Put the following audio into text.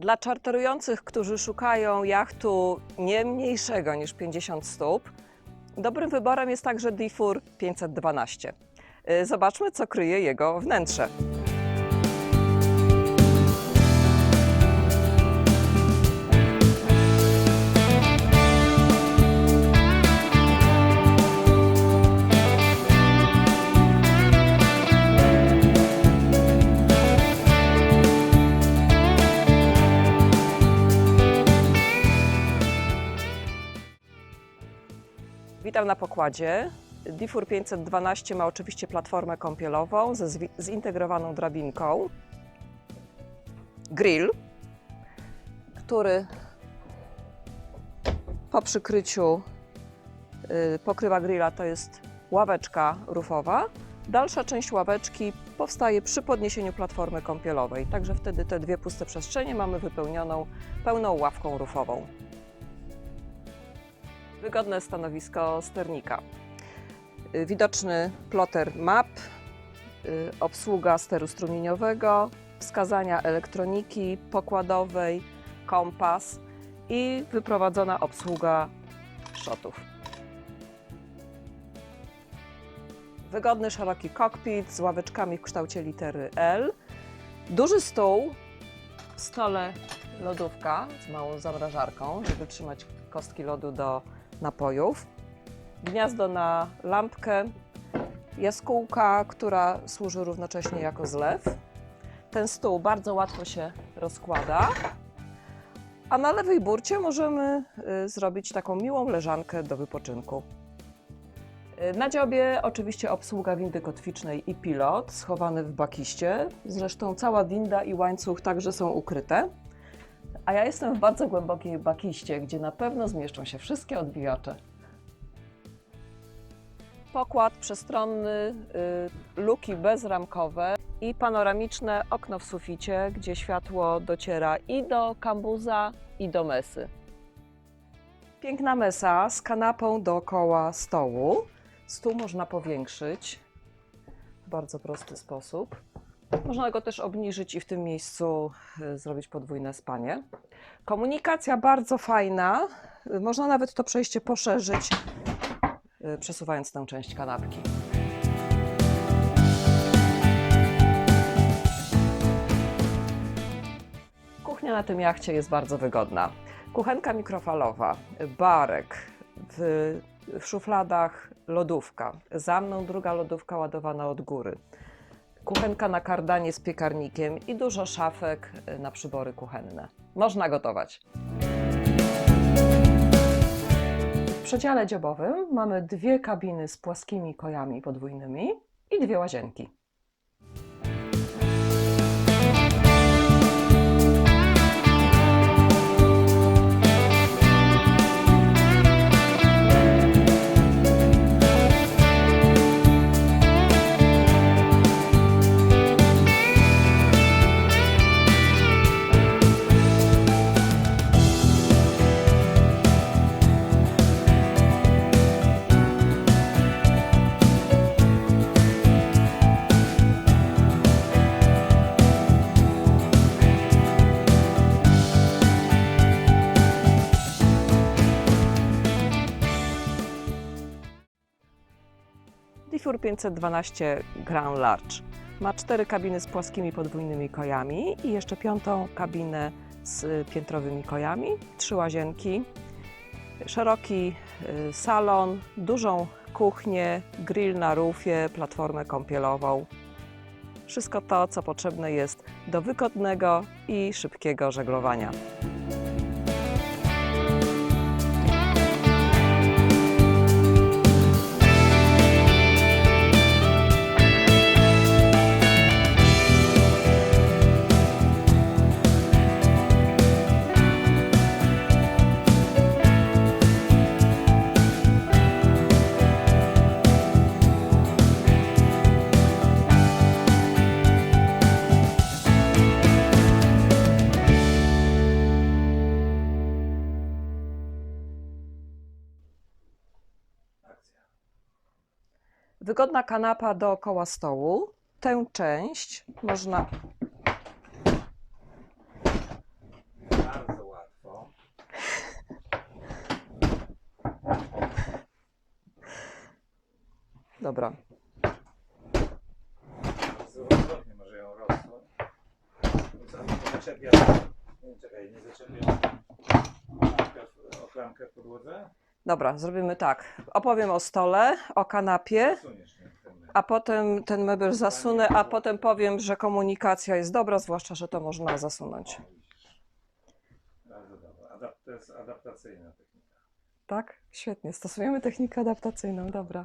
Dla czarterujących, którzy szukają jachtu nie mniejszego niż 50 stóp, dobrym wyborem jest także Diffur 512. Y, Zobaczmy, co kryje jego wnętrze. Witam na pokładzie. Diffur 512 ma oczywiście platformę kąpielową ze zintegrowaną drabinką. Grill, który po przykryciu y, pokrywa grilla to jest ławeczka rufowa. Dalsza część ławeczki powstaje przy podniesieniu platformy kąpielowej, także wtedy te dwie puste przestrzenie mamy wypełnioną pełną ławką rufową. Wygodne stanowisko sternika. Y, Widoczny ploter map, y, obsługa steru strumieniowego, wskazania elektroniki pokładowej, kompas i wyprowadzona obsługa szotów. Wygodny, szeroki kokpit z ławeczkami w kształcie litery L. Duży stół, w stole lodówka z małą zamrażarką, żeby trzymać kostki lodu do napojów. Gniazdo na lampkę, jaskółka, która służy równocześnie jako zlew. Ten stół bardzo łatwo się rozkłada. A na lewej burcie możemy y, zrobić taką miłą leżankę do wypoczynku. Y, Na dziobie oczywiście obsługa windy kotwicznej i pilot schowany w bakiście. Zresztą cała winda i łańcuch także są ukryte. A ja jestem w bardzo głębokiej bakiście, gdzie na pewno zmieszczą się wszystkie odbijacze. Pokład przestronny, y, luki bezramkowe i panoramiczne okno w suficie, gdzie światło dociera i do kambuza, i do mesy. Piękna mesa z kanapą dookoła stołu. Stół można powiększyć w bardzo prosty sposób. Można go też obniżyć i w tym miejscu y, zrobić podwójne spanie. Komunikacja bardzo fajna. Można nawet to przejście poszerzyć, y, przesuwając tę część kanapki. Kuchnia na tym jachcie jest bardzo wygodna. Kuchenka mikrofalowa, barek, w, w szufladach lodówka. Za mną druga lodówka ładowana od góry kuchenka na kardanie z piekarnikiem i dużo szafek na przybory kuchenne. Można gotować. W przedziale dziobowym mamy dwie kabiny z płaskimi kojami podwójnymi i dwie łazienki. Diffur 512 Grand Large ma cztery kabiny z płaskimi podwójnymi kojami i jeszcze piątą kabinę z piętrowymi kojami, trzy łazienki, szeroki y, salon, dużą kuchnię, grill na rufie, platformę kąpielową. Wszystko to, co potrzebne jest do wygodnego i szybkiego żeglowania. Wygodna kanapa dookoła stołu. Tę część można bardzo łatwo. Dobra. Złowrotnie może ją rosło. No nie zaczepia. Nie, czekaj, nie zaczepia. W podłodze. Dobra, zrobimy tak. Opowiem o stole, o kanapie, a potem ten mebel zasunę, a potem powiem, że komunikacja jest dobra, zwłaszcza, że to można zasunąć. Bardzo dobra. To jest adaptacyjna technika. Tak? Świetnie. Stosujemy technikę adaptacyjną. Dobra.